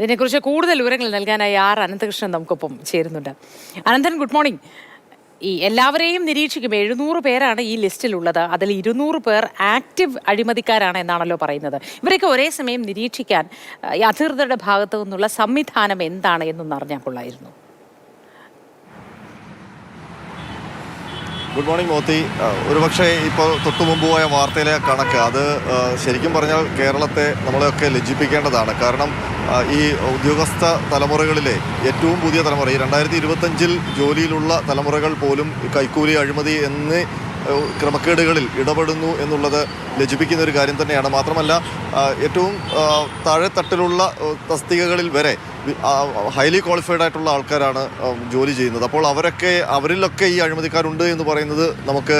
ഇതിനെക്കുറിച്ച് കൂടുതൽ വിവരങ്ങൾ നൽകാനായി ആർ അനന്തകൃഷ്ണൻ നമുക്കൊപ്പം ചേരുന്നുണ്ട്. അനന്തൻ ഗുഡ് മോർണിംഗ് ഈ എല്ലാവരെയും നിരീക്ഷിക്കും. എഴുന്നൂറ് പേരാണ് ഈ ലിസ്റ്റിലുള്ളത്. അതിൽ ഇരുന്നൂറ് പേർ ആക്റ്റീവ് അഴിമതിക്കാരാണ് എന്നാണല്ലോ പറയുന്നത്. ഇവരൊക്കെ ഒരേ സമയം നിരീക്ഷിക്കാൻ അധികൃതരുടെ ഭാഗത്തു നിന്നുള്ള സംവിധാനം എന്താണ് എന്നൊന്ന് അറിഞ്ഞാൽ കൊള്ളായിരുന്നു. Good morning Moti. ഒരുപക്ഷെ ഇപ്പോൾ തൊട്ടു മുമ്പ് പോയ വാർത്തയിലെ കണക്ക് അത് ശരിക്കും പറഞ്ഞാൽ കേരളത്തെ നമ്മളെയൊക്കെ ലജ്ജിപ്പിക്കേണ്ടതാണ്. കാരണം ഈ ഉദ്യോഗസ്ഥ തലമുറകളിലെ ഏറ്റവും പുതിയ തലമുറ ഈ രണ്ടായിരത്തി ഇരുപത്തഞ്ചിൽ ജോലിയിലുള്ള തലമുറകൾ പോലും കൈക്കൂലി അഴിമതി എന്നീ ക്രമക്കേടുകളിൽ ഇടപെടുന്നു എന്നുള്ളത് ലജ്ജിപ്പിക്കുന്ന ഒരു കാര്യം തന്നെയാണ്. മാത്രമല്ല ഏറ്റവും താഴെത്തട്ടിലുള്ള തസ്തികകളിൽ വരെ ഹൈലി ക്വാളിഫൈഡ് ആയിട്ടുള്ള ആൾക്കാരാണ് ജോലി ചെയ്യുന്നത്. അപ്പോൾ അവരൊക്കെ അവരിലൊക്കെ ഈ അഴിമതിക്കാരുണ്ട് എന്ന് പറയുന്നത് നമുക്ക്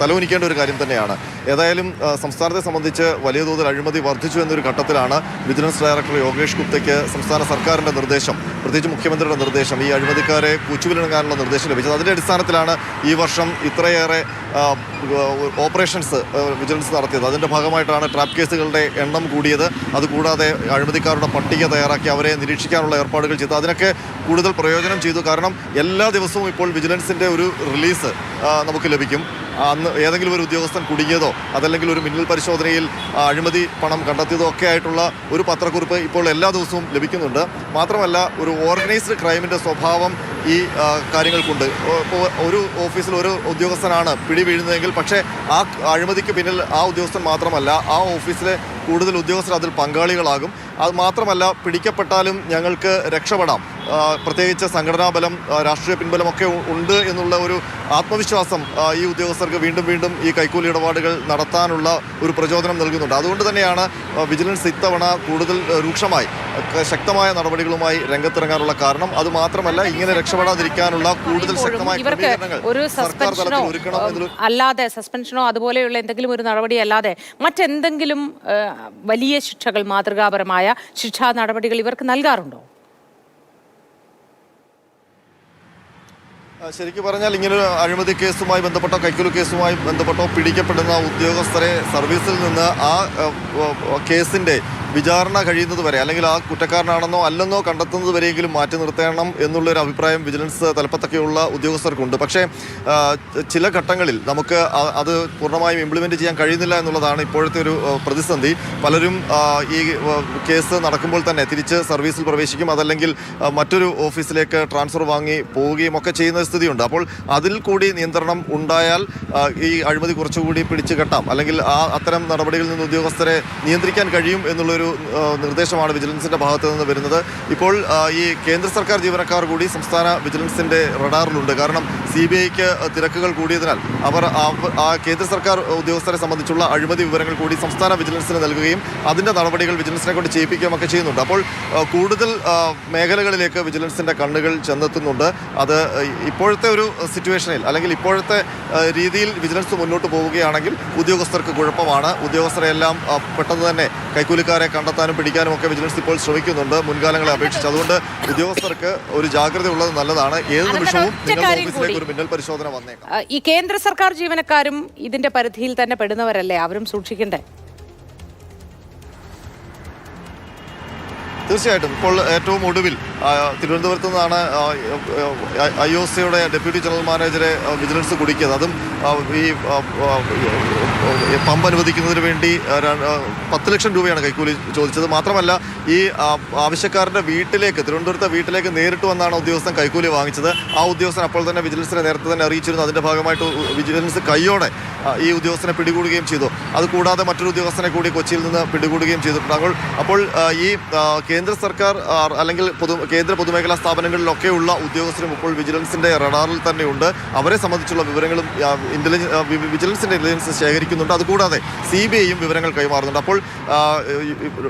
തലവനിക്കേണ്ട ഒരു കാര്യം തന്നെയാണ്. ഏതായാലും സംസ്ഥാനത്തെ സംബന്ധിച്ച് വലിയ തോതിൽ അഴിമതി വർദ്ധിച്ചു എന്നൊരു ഘട്ടത്തിലാണ് വിജിലൻസ് ഡയറക്ടർ യോഗേഷ് ഗുപ്തയ്ക്ക് സംസ്ഥാന സർക്കാരിന്റെ നിർദ്ദേശം. പ്രത്യേകിച്ച് മുഖ്യമന്ത്രിയുടെ നിർദ്ദേശം. ഈ അഴിമതിക്കാരെ കൂച്ചുവിലിണങ്ങാനുള്ള നിർദ്ദേശം ലഭിച്ചത്. അതിന്റെ അടിസ്ഥാനത്തിലാണ് ഈ വർഷം ഇത്രയേറെ ഓപ്പറേഷൻസ് വിജിലൻസ് നടത്തിയത്. അതിന്റെ ഭാഗമായിട്ടാണ് ട്രാപ്പ് കേസുകളുടെ എണ്ണം കൂടിയത്. അതുകൂടാതെ അഴിമതിക്കാരുടെ പട്ടിക തയ്യാറാക്കി അവരെ നിരീക്ഷിക്കാനുള്ള ഏർപ്പാടുകൾ ചെയ്തു. അതിനൊക്കെ കൂടുതൽ പ്രയോജനം ചെയ്തു. കാരണം എല്ലാ ദിവസവും ഇപ്പോൾ വിജിലൻസിന്റെ ഒരു റിലീസ് നമുക്ക് ലഭിക്കും. അന്ന് ഏതെങ്കിലും ഒരു ഉദ്യോഗസ്ഥൻ കുടുങ്ങിയതോ അതല്ലെങ്കിൽ ഒരു മിന്നൽ പരിശോധനയിൽ അഴിമതി പണം കണ്ടെത്തിയതോ ഒക്കെ ആയിട്ടുള്ള ഒരു പത്രക്കുറിപ്പ് ഇപ്പോൾ എല്ലാ ദിവസവും ലഭിക്കുന്നുണ്ട്. മാത്രമല്ല ഒരു ഓർഗനൈസ്ഡ് ക്രൈമിന്റെ സ്വഭാവം ഈ കാര്യങ്ങൾക്കുണ്ട്. ഇപ്പോൾ ഒരു ഓഫീസിൽ ഒരു ഉദ്യോഗസ്ഥനാണ് പിടി വീഴുന്നതെങ്കിൽ പക്ഷേ ആ അഴിമതിക്ക് പിന്നിൽ ആ ഉദ്യോഗസ്ഥൻ മാത്രമല്ല ആ ഓഫീസിലെ കൂടുതൽ ഉദ്യോഗസ്ഥർ അതിൽ പങ്കാളികളാകും. അത് മാത്രമല്ല പിടിക്കപ്പെട്ടാലും ഞങ്ങൾക്ക് രക്ഷപ്പെടാം. പ്രത്യേകിച്ച് സംഘടനാ ബലം രാഷ്ട്രീയ പിൻബലമൊക്കെ ഉണ്ട് എന്നുള്ള ഒരു ആത്മവിശ്വാസം ഈ ഉദ്യോഗസ്ഥർക്ക് വീണ്ടും വീണ്ടും ഈ കൈക്കൂലി ഇടപാടുകൾ നടത്താനുള്ള ഒരു പ്രചോദനം നൽകുന്നുണ്ട്. അതുകൊണ്ട് തന്നെയാണ് വിജിലൻസ് ഇത്തവണ കൂടുതൽ രൂക്ഷമായി ശക്തമായ നടപടികളുമായി രംഗത്തിറങ്ങാനുള്ള കാരണം. അതുമാത്രമല്ല ഇങ്ങനെ ഇങ്ങനെ രക്ഷപ്പെടാതിരിക്കാനുള്ള കൂടുതൽ ശക്തമായ ഇവർക്ക് ഒരു സസ്പെൻഷനോ അല്ലാതെ സസ്പെൻഷനോ അതുപോലെയുള്ള എന്തെങ്കിലും ഒരു നടപടി അല്ലാതെ മറ്റെന്തെങ്കിലും വലിയ ശിക്ഷകൾ മാതൃകാപരമായ ശിക്ഷാ നടപടികൾ ഇവർക്ക് നൽകാറുണ്ടോ? ശരിക്കും പറഞ്ഞാൽ ഇങ്ങനെ ഒരു അഴിമതി കേസുമായി ബന്ധപ്പെട്ടോ കൈക്കൂലി കേസുമായി ബന്ധപ്പെട്ടോ പിടിക്കപ്പെടുന്ന ഉദ്യോഗസ്ഥരെ സർവീസിൽ നിന്ന് ആ കേസിന്റെ ആ, കേസിന്റെ വിചാരണ കഴിയുന്നത് വരെ അല്ലെങ്കിൽ ആ കുറ്റക്കാരനാണെന്നോ അല്ലെന്നോ കണ്ടെത്തുന്നത് വരെയെങ്കിലും മാറ്റി നിർത്തണം എന്നുള്ളൊരു അഭിപ്രായം വിജിലൻസ് തലപ്പത്തൊക്കെയുള്ള ഉദ്യോഗസ്ഥർക്കുണ്ട്. പക്ഷേ ചില ഘട്ടങ്ങളിൽ നമുക്ക് അത് പൂർണമായും ഇംപ്ലിമെന്റ് ചെയ്യാൻ കഴിയുന്നില്ല എന്നുള്ളതാണ് ഇപ്പോഴത്തെ ഒരു പ്രതിസന്ധി. പലരും ഈ കേസ് നടക്കുമ്പോൾ തന്നെ തിരിച്ച് സർവീസിൽ പ്രവേശിക്കും അതല്ലെങ്കിൽ മറ്റൊരു ഓഫീസിലേക്ക് ട്രാൻസ്ഫർ വാങ്ങി പോവുകയും ഒക്കെ ചെയ്യുന്ന സ്ഥിതിയുണ്ട്. അപ്പോൾ അതിൽ കൂടി നിയന്ത്രണം ഉണ്ടായാൽ ഈ അഴിമതി കുറച്ചുകൂടി പിടിച്ചു കെട്ടാം. അല്ലെങ്കിൽ ആ അത്തരം നടപടികളിൽ നിന്ന് ഉദ്യോഗസ്ഥരെ നിയന്ത്രിക്കാൻ കഴിയും എന്നുള്ളൊരു ആ, നിർദ്ദേശമാണ് വിജിലൻസിന്റെ ഭാഗത്ത് നിന്ന് വരുന്നത്. ഇപ്പോൾ ഈ കേന്ദ്ര സർക്കാർ ജീവനക്കാർ കൂടി സംസ്ഥാന വിജിലൻസിന്റെ റഡാറിലുണ്ട്. കാരണം സി ബി ഐക്ക് തിരക്കുകൾ കൂടിയതിനാൽ അവർ ആ കേന്ദ്ര സർക്കാർ ഉദ്യോഗസ്ഥരെ സംബന്ധിച്ചുള്ള അഴിമതി വിവരങ്ങൾ കൂടി സംസ്ഥാന വിജിലൻസിന് നൽകുകയും അതിന്റെ നടപടികൾ വിജിലൻസിനെ കൊണ്ട് ചെയ്യിപ്പിക്കുകയും ഒക്കെ ചെയ്യുന്നുണ്ട്. അപ്പോൾ കൂടുതൽ മേഖലകളിലേക്ക് വിജിലൻസിന്റെ കണ്ണുകൾ ചെന്നെത്തുന്നുണ്ട്. അത് ഇപ്പോഴത്തെ ഒരു സിറ്റുവേഷനിൽ അല്ലെങ്കിൽ ഇപ്പോഴത്തെ രീതിയിൽ വിജിലൻസ് മുന്നോട്ട് പോവുകയാണെങ്കിൽ ഉദ്യോഗസ്ഥർക്ക് കുഴപ്പമാണ്. ഉദ്യോഗസ്ഥരെല്ലാം പെട്ടെന്ന് തന്നെ കൈക്കൂലിക്കാരെ കണ്ടെത്താനും പിടിക്കാനും ഒക്കെ വിജിലൻസ് ഇപ്പോൾ ശ്രമിക്കുന്നുണ്ട്. മുൻകാലങ്ങളെ അപേക്ഷിച്ച് അതുകൊണ്ട് ഉദ്യോഗസ്ഥർക്ക് ഒരു ജാഗ്രത ഉള്ളത് നല്ലതാണ് ഏത് നിമിഷവും ഓഫീസിലേക്ക് ഒരു മിന്നൽ പരിശോധന വന്നേക്കാം. ഈ കേന്ദ്ര സർക്കാർ ജീവനക്കാരും ഇതിന്റെ പരിധിയിൽ തന്നെ പെടുന്നവരല്ലേ? അവരും സൂക്ഷിക്കണ്ടേ? തീർച്ചയായിട്ടും ഇപ്പോൾ ഏറ്റവും ഒടുവിൽ തിരുവനന്തപുരത്ത് നിന്നാണ് ഐ ഒ സിയുടെ ഡെപ്യൂട്ടി ജനറൽ മാനേജറെ വിജിലൻസ് കുടിക്കിയത് അതും ഈ പമ്പ് അനുവദിക്കുന്നതിന് വേണ്ടി പത്ത് ലക്ഷം രൂപയാണ് കൈക്കൂലി ചോദിച്ചത്. മാത്രമല്ല ഈ ആവശ്യക്കാരന്റെ വീട്ടിലേക്ക് തിരുവനന്തപുരത്തെ വീട്ടിലേക്ക് നേരിട്ട് വന്നാണ് ഉദ്യോഗസ്ഥൻ കൈക്കൂലി വാങ്ങിച്ചത്. ആ ഉദ്യോഗസ്ഥൻ അപ്പോൾ തന്നെ വിജിലൻസിനെ നേരത്തെ തന്നെ അറിയിച്ചിരുന്നു. അതിന്റെ ഭാഗമായിട്ട് വിജിലൻസ് കൈയോടെ ഈ ഉദ്യോഗസ്ഥനെ പിടികൂടുകയും ചെയ്തു. അതുകൂടാതെ മറ്റൊരു ഉദ്യോഗസ്ഥനെ കൂടി കൊച്ചിയിൽ നിന്ന് പിടികൂടുകയും ചെയ്തിട്ടുണ്ട്. അപ്പോൾ അപ്പോൾ ഈ കേന്ദ്ര സർക്കാർ അല്ലെങ്കിൽ പൊതു കേന്ദ്ര പൊതുമേഖലാ സ്ഥാപനങ്ങളിലൊക്കെയുള്ള ഉദ്യോഗസ്ഥരും ഇപ്പോൾ വിജിലൻസിന്റെ റഡാറിൽ തന്നെയുണ്ട്. അവരെ സംബന്ധിച്ചുള്ള വിവരങ്ങളും ഇന്റലിജൻ ഇന്റലിജ- വിജിലൻസിന്റെ ഇന്റലിജൻസ് ശേഖരിക്കുന്നുണ്ട്. അതുകൂടാതെ സി ബി ഐയും വിവരങ്ങൾ കൈമാറുന്നുണ്ട്. അപ്പോൾ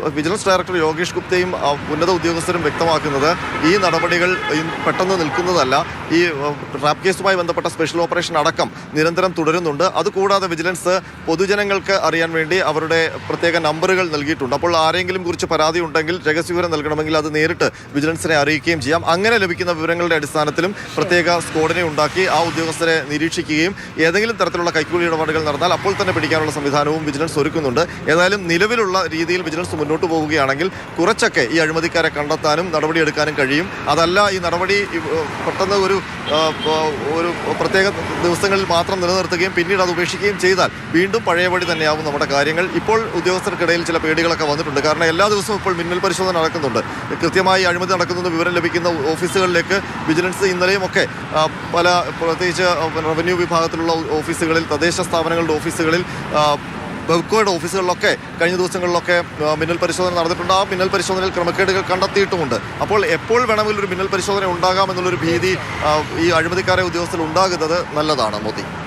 വിജിലൻസ് ഡയറക്ടർ യോഗേഷ് ഗുപ്തയും ഉന്നത ഉദ്യോഗസ്ഥരും വ്യക്തമാക്കുന്നത് ഈ നടപടികൾ പെട്ടെന്ന് നിൽക്കുന്നതല്ല. ഈ റാപ് കേസുമായി ബന്ധപ്പെട്ട സ്പെഷ്യൽ ഓപ്പറേഷൻ അടക്കം നിരന്തരം തുടരുന്നുണ്ട്. അതുകൂടാതെ വിജിലൻസ് പൊതുജനങ്ങൾക്ക് അറിയാൻ വേണ്ടി അവരുടെ പ്രത്യേക നമ്പറുകൾ നൽകിയിട്ടുണ്ട്. അപ്പോൾ ആരെങ്കിലും കുറിച്ച് പരാതി ഉണ്ടെങ്കിൽ രഹസ്യവിവരം നൽകണമെങ്കിൽ അത് നേരിട്ട് വിജിലൻസിനെ ഉദ്യോഗസ്ഥരെ അറിയിക്കുകയും ചെയ്യാം. അങ്ങനെ ലഭിക്കുന്ന വിവരങ്ങളുടെ അടിസ്ഥാനത്തിലും പ്രത്യേക സ്ക്വാഡിനെ ഉണ്ടാക്കി ആ ഉദ്യോഗസ്ഥരെ നിരീക്ഷിക്കുകയും ഏതെങ്കിലും തരത്തിലുള്ള കൈക്കൂലി ഇടപാടുകൾ നടന്നാൽ അപ്പോൾ തന്നെ പിടിക്കാനുള്ള സംവിധാനവും വിജിലൻസ് ഒരുക്കുന്നുണ്ട്. ഏതായാലും നിലവിലുള്ള രീതിയിൽ വിജിലൻസ് മുന്നോട്ട് പോവുകയാണെങ്കിൽ കുറച്ചൊക്കെ ഈ അഴിമതിക്കാരെ കണ്ടെത്താനും നടപടിയെടുക്കാനും കഴിയും. അതല്ല ഈ നടപടി പെട്ടെന്ന് ഒരു ഒരു പ്രത്യേക ദിവസങ്ങളിൽ മാത്രം നിലനിർത്തുകയും പിന്നീട് അത് ഉപേക്ഷിക്കുകയും ചെയ്താൽ വീണ്ടും പഴയപടി തന്നെയാവും നമ്മുടെ കാര്യങ്ങൾ. ഇപ്പോൾ ഉദ്യോഗസ്ഥർക്കിടയിൽ ചില പേടികളൊക്കെ വന്നിട്ടുണ്ട്. കാരണം എല്ലാ ദിവസവും ഇപ്പോൾ മിന്നൽ പരിശോധന നടക്കുന്നുണ്ട്. കൃത്യമായി അഴിമതി നടക്കുന്നത് വിവരം ലഭിക്കുന്ന ഓഫീസുകളിലേക്ക് വിജിലൻസ് ഇന്നലെയും ഒക്കെ പല പ്രത്യേകിച്ച് റവന്യൂ വിഭാഗത്തിലുള്ള ഓഫീസുകളിൽ തദ്ദേശ സ്ഥാപനങ്ങളുടെ ഓഫീസുകളിൽ ബെവ്കോയുടെ ഓഫീസുകളിലൊക്കെ കഴിഞ്ഞ ദിവസങ്ങളിലൊക്കെ മിന്നൽ പരിശോധന നടന്നിട്ടുണ്ട്. ആ മിന്നൽ പരിശോധനയിൽ ക്രമക്കേടുകൾ കണ്ടെത്തിയിട്ടുമുണ്ട്. അപ്പോൾ എപ്പോൾ വേണമെങ്കിലും ഒരു മിന്നൽ പരിശോധന ഉണ്ടാകാമെന്നുള്ളൊരു ഭീതി ഈ അഴിമതിക്കാരെ ഉദ്യോഗസ്ഥർ ഉണ്ടാകുന്നത് നല്ലതാണ് മോദി.